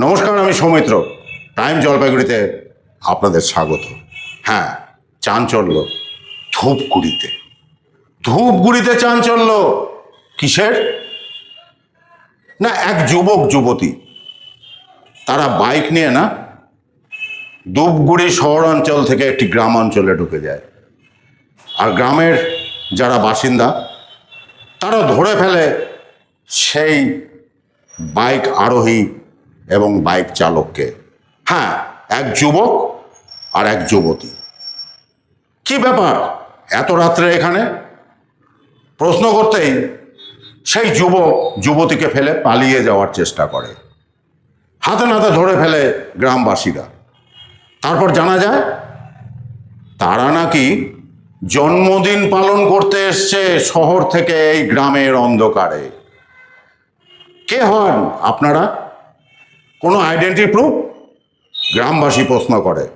নমস্কার, আমি সৌমিত্র। টাইম জলপাইগুড়িতে আপনাদের স্বাগত। হ্যাঁ চাঞ্চল্য, ধূপগুড়িতে। ধূপগুড়িতে চাঞ্চল্য কিসের? না, এক যুবক, যুবতী। তারা বাইক নিয়ে না ধূপগুড়ি শহরাঞ্চল থেকে একটি গ্রামাঞ্চলে ঢুকে যায়। আর গ্রামের যারা বাসিন্দা, তারা ধরে ফেলে সেই বাইক আরোহী এবং বাইক চালককে। হ্যাঁ এক যুবক আর এক যুবতী। কি ব্যাপার? এত রাত্রে এখানে? প্রশ্ন করতেই সেই যুবক যুবতীকে ফেলে পালিয়ে যাওয়ার চেষ্টা করে। হাতে নাতে ধরে ফেলে গ্রামবাসীরা। তারপর জানা যায়, তারা নাকি জন্মদিন পালন করতে এসছে শহর থেকে এই গ্রামের অন্ধকারে। কে হন আপনারা? কোনো আইডেন্টি প্রুফ গ্রামবাসী প্রশ্ন করে।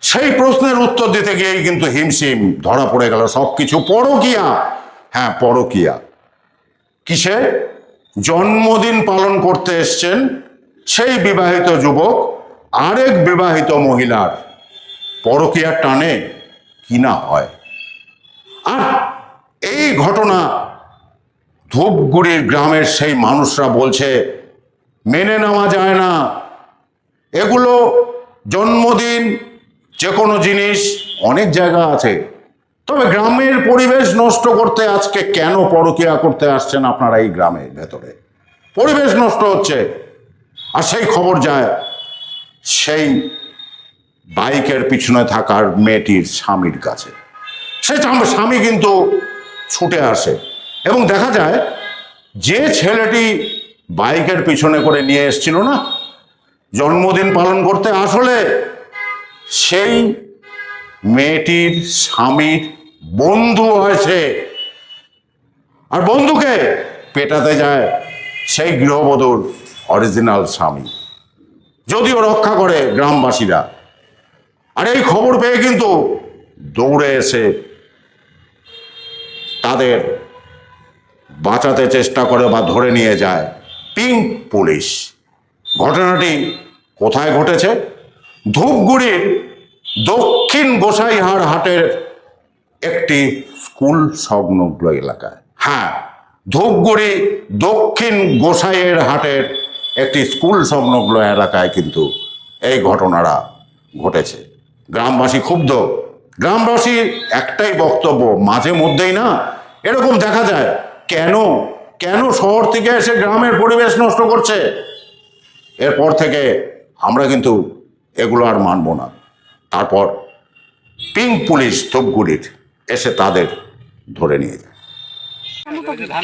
সেই প্রশ্নের উত্তর দিতে গিয়েই কিন্তু হিমশিম ধরা পড়ে গেল সব কিছু পরকিয়া। হ্যাঁ পরকিয়া। কিসে? জন্মদিন পালন করতে এসছেন সেই বিবাহিত যুবক, আরেক বিবাহিত মহিলার। পরকিয়ার টানে কিনা হয়? আর এই ঘটনা ধূপগুড়ির গ্রামের সেই মানুষরা বলছে মেনে নেওয়া যায় না। এগুলো জন্মদিন যে কোনো জিনিস, অনেক জায়গা আছে। তবে গ্রামের পরিবেশ নষ্ট করতে আজকে কেন পরকিয়া করতে আসছেন আপনারা এই গ্রামের ভেতরে? পরিবেশ নষ্ট হচ্ছে। আর সেই খবর যায়, সেই বাইকের পিছনে থাকার মেয়েটির স্বামীর কাছে। সে স্বামী কিন্তু ছুটে আসে। এবং দেখা যায়, যে ছেলেটি বাইকের পিছনে করে নিয়ে এসেছিল না? জন্মদিন পালন করতে আসলে সেই মেয়েটির স্বামীর বন্ধু হয়েছে। আর বন্ধুকে পেটাতে যায় সেই গৃহবধূর অরিজিনাল স্বামী। যদিও রক্ষা করে গ্রামবাসীরা। আর এই খবর পেয়ে কিন্তু দৌড়ে এসে তাদের বাঁচাতে চেষ্টা করে বা ধরে নিয়ে যায়। Pink police. ঘটনাটি কোথায় ঘটেছে? ধূপগুড়ির দক্ষিণ গোসাইহাট হাটের একটি স্কুল সংলগ্ন এলাকায়। হ্যাঁ ধূপগুড়ি দক্ষিণ গোসাইয়ের হাটের একটি স্কুল সংলগ্ন এলাকায় কিন্তু এই ঘটনাটা ঘটেছে। গ্রামবাসী ক্ষুব্ধ। গ্রামবাসীর একটাই বক্তব্য, মাঝে মধ্যেই না, এরকম দেখা যায়, কেন কেন শহর থেকে এসে গ্রামের পরিবেশ নষ্ট করছে? এরপর থেকে আমরা কিন্তু এগুলো আর মানব না। তারপর পিঙ্ক পুলিশ ধূপগুড়ির এসে তাদের ধরে নিয়ে যায়।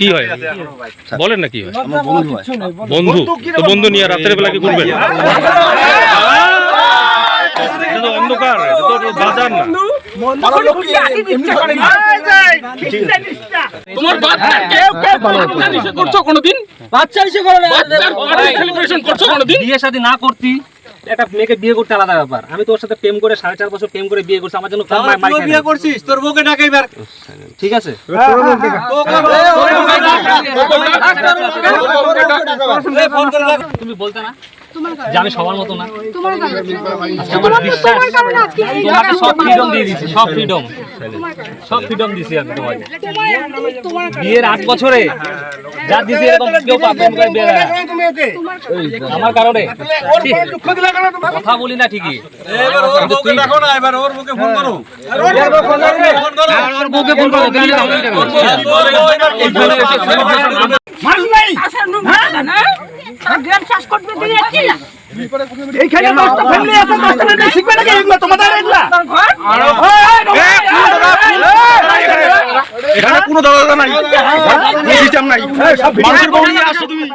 কি হয়? বলেন না কি হয়? বন্ধু তো বন্ধু নিয়ে রাতের বেলা কি করবেন অন্ধকার বাজার না। তোমার বাচ্চা কেউ কেউ বাচ্চা নিষেধ করছ কোনোদিন বাচ্চা হিসেবে করে না। সেলিব্রেশন করছ কোনোদিন বিয়ে শাদী না করতি একটা মেয়েকে বিয়ে করতে আলাদা ব্যাপার আমি তোর সাথে প্রেম করে সাড়ে চার বছর প্রেম করে বিয়ে করছি আমার জন্য না। করছিস তোর বউকে ডাকে এবার ঠিক আছে তুমি বলতে না যে আমি সবার মতো না। আমার বিশ্বাস। তোমাকে সব ফ্রিডম দিয়ে দিছি সব ফ্রিডম সব ফ্রিডম দিছি আমি তোমাকে। বিয়ের আট বছরে যা দিছি এরকম কেউ। আমার কারণে? কথা বলি না ঠিকই। এবার ওর বউকে ডাকো না ওর বউকে ফোন করো। এইখানে দশটা ফ্যামিলি আছে দশটা ফ্যামিলি শিখবে নাকি এগুলো? তোমাদের এগুলা? এখানে কোনো দাদা নাই সিস্টেম নাই। মানুষের বউ নিয়ে আসো তুমি।